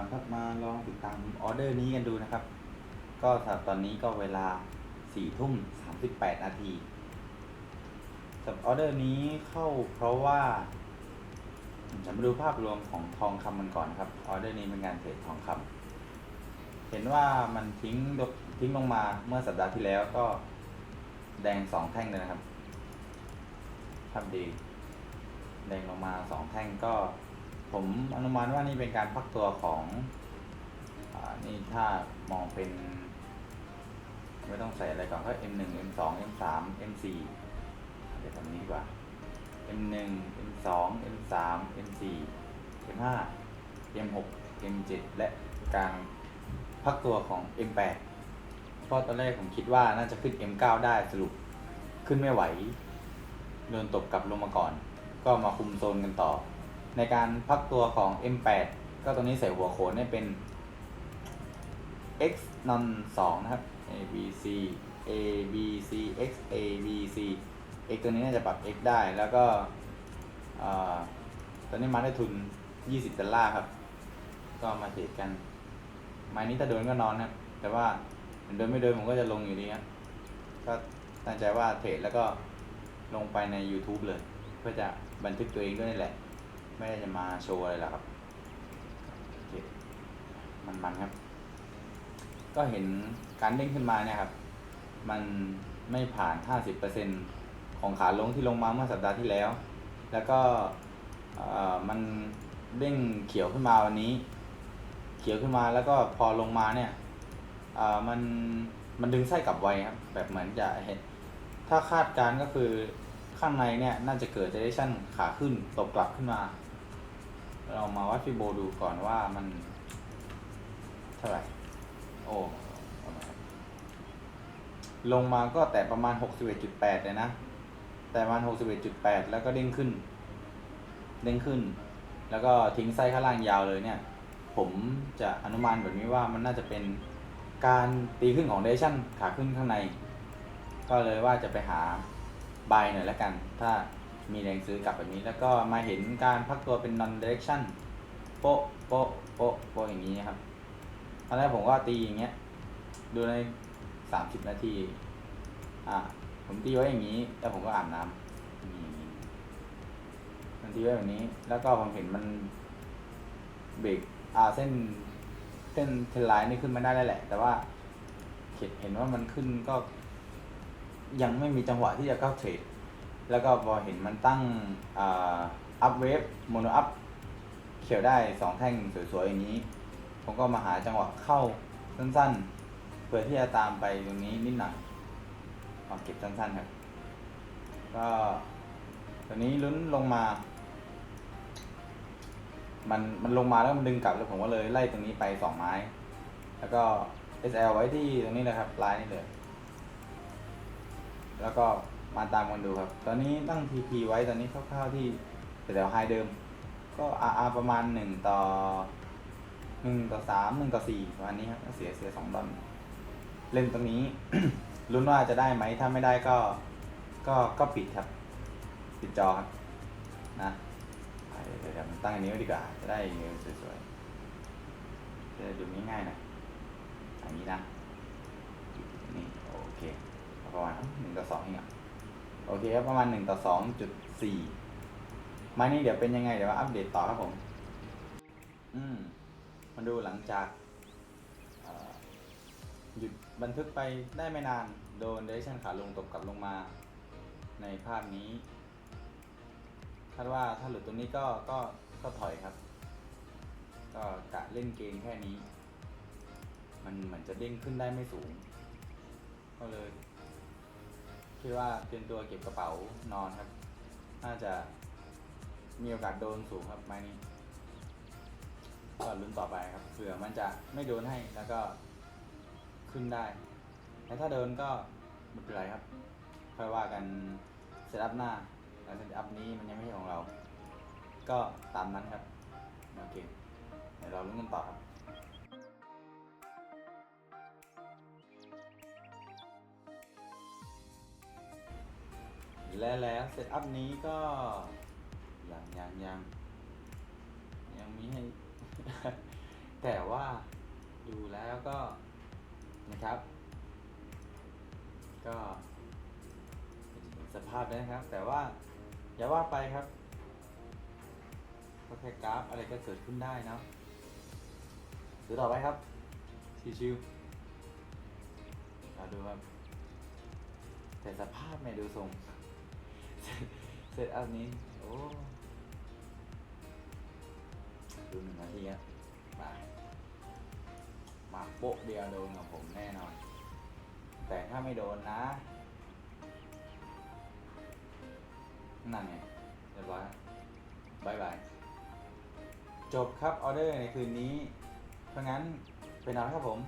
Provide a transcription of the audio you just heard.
มาครับมาลองติดตามออเดอร์นี้กันดูนะครับ ก็สำหรับตอนนี้ก็เวลาสี่ทุ่มสามสิบแปดนาทีสำหรับออเดอร์นี้เข้าเพราะว่าจะมาดูภาพรวมของทองคำมันก่อนครับออเดอร์นี้เป็นงานเทรดทองคำเห็นว่ามันทิ้งลงทิ้งลงมาเมื่อสัปดาห์ที่แล้วก็แดงสองแท่งเลยนะครับภาพดี แดงลงมาสองแท่งก็ ผมอนุมานว่านี่เป็นการพักตัวของอนี่ถ้ามองเป็น ไม่ต้องใส่อะไรก่อนก็ M1 M2 M3 M4 เดี๋ยวทำนี้ดีกว่า M1 M2 M3 M4 M5 M6 M7 และการพักตัวของ M8 เพราะตอนแรกผมคิดว่าน่าจะขึ้น M9 ได้สรุปขึ้นไม่ไหวโดนตบกลับลงมาก่อน ก็มาคุมโซนกันต่อ ในการพักตัวของ M8 ก็ตรงนี้ใส่หัวโขนให้เป็น x non 2นะครับ a b c a b c x a b c x ตัวนี้น่าจะปรับ x ได้แล้วก็ตอนนี้มาได้ทุน 20ดอลลาร์ครับ ก็มาเทรดกันไม้นี้ถ้าโดนก็นอนครับแต่ว่าโดนไม่โดนผมก็จะลงอยู่ดีครับก็ตั้งใจว่าเทรดแล้วก็ลงไปใน YouTube เลย เพื่อจะบันทึกตัวเองด้วยนี่แหละ ไม่ได้จะมาโชว์อะไรหรอกครับโอเคมันๆครับ ก็เห็นการเด้งขึ้นมาเนี่ยครับ มันไม่ผ่าน 50%ของขาลงที่ลงมาเมื่อสัปดาห์ที่แล้ว แล้วก็มันเด้งเขียวขึ้นมาวันนี้ เขียวขึ้นมาแล้วก็พอลงมาเนี่ยมันมันดึงไส้กลับไวครับ แบบเหมือนจะเห็น ถ้าคาดการก็คือข้างในเนี่ยน่าจะเกิด direction ขาขึ้นตบกลับขึ้นมา เรามาวัดฟิโบดูก่อนว่ามันเท่าไหร่ โอ้ประมาณลงมาก็แต่ประมาณ 61.8 เลยนะ แต่ประมาณ 61.8 แล้วก็เด้งขึ้น เด้งขึ้น แล้วก็ทิ้งไส้ข้างล่างยาวเลยเนี่ย ผมจะอนุมานแบบนี้ว่ามันน่าจะเป็นการตีขึ้นของเดชั่นขาขึ้นข้างใน ก็เลยว่าจะไปหาบายหน่อยแล้วกัน ถ้า มีแรงซื้อกลับแบบนี้แล้วก็มาเห็นการพักตัวเป็น non direction โป๊ะโป๊ะโป๊ะโป๊ะอย่างนี้ครับตอนแรกผมก็ตีอย่างเงี้ย ดูในสามสิบนาที อ่า ผมตีไว้อย่างนี้ แล้วผมก็อาบน้ำนี่มันตีไว้แบบนี้ แล้วก็ผมเห็นมันเบรกอ่าเส้นเส้นเทนไลน์นี่ขึ้นมาได้แล้วแหละ แต่ว่าเห็นเห็นว่ามันขึ้นก็ ยังไม่มีจังหวะที่จะเข้าเทรด แล้วก็พอเห็นมันตั้งอ่าอัพเวฟโมโนอัพเขียวได้สองแท่งสวยๆ อย่างนี้ ผมก็มาหาจังหวะเข้าสั้นๆ เพื่อที่จะตามไปตรงนี้นิดหน่อยมาเก็บสั้นๆครับ ก็ตัวนี้ลุ้นลงมา มันมันลงมาแล้วมันดึงกลับแล้วผมก็เลยไล่ตรงนี้ไปสองไม้ แล้วก็ SL ไว้ที่ตรงนี้นะครับลายนี้เลย แล้วก็ มาตามกันดูครับ ตอนนี้ตั้ง TP ไว้ตอนนี้คร่าวๆที่แถวไฮเดิม ก็ RR ประมาณ 1 ต่อ 1 ต่อ 3 1 ต่อ4ประมาณนี้ครับเสียเสีย2ดอลเล่นตรงนี้ลุ้นว่าจะได้ไหมถ้าไม่ได้ก็ก็ก็ปิดครับ ปิดจอครับนะเดี๋ยวผมตั้งอันนี้ไว้ดีกว่า จะได้เงินสวยๆจะด้ดูง่ายๆหน่อยอันนี้นะนี่โอเคประมาณหนึ่งต่อสองเองอะ โอเคครับประมาณหนึ่งต่อสองจุดสี่ม้นี้เดี๋ยวเป็นยังไงเดี๋ยวมาอัปเดตต่อครับผม อืมมาดูหลังจากหยุดบันทึกไปได้ไม่นาน โดนเดเรชันขาลงตกกลับลงมาในภาพนี้คาดว่าถ้าหลุดตรงนี้ก็ก็ก็ถอยครับ ก็กะเล่นเกมแค่นี้ มันเหมือนจะเด้งขึ้นได้ไม่สูง ก็เลย คิดว่าเตรียมตัวเก็บกระเป๋านอนครับ น่าจะมีโอกาสโดนสูงครับไม้นี้ ก็ลุ้นต่อไปครับเผื่อมันจะไม่โดนให้แล้วก็ขึ้นได้แต่ถ้าโดนก็ไม่เป็นไรครับค่อยว่ากันเซตอัพหน้าแต่เซตอัพนี้มันยังไม่ใช่ของเรา ก็ตามนั้นครับโอเคเดี๋ยวเราลุ้นกันต่อครับ และแล้วเซตอัพนี้ก็ยังยังยังยังมีให้ แต่ว่าดูแล้วก็นะครับ ก็สภาพนะครับ แต่ว่าอย่าว่าไปครับก็แค่กราฟอะไรก็เกิดขึ้นได้เนาะดูต่อไปครับ ชิวๆเราดูครับ แต่สภาพเนี่ยดูทรง เซตอัพนี้ โอ้ดูหนึ่งนาทีครับมามาโป๊ะเดียวโดนกับผมแน่นอน แต่ถ้าไม่โดนนะ นั่นไงเรียบร้อยบายบาย จบครับออเดอร์ในคืนนี้ เพราะงั้นไปนอนครับผม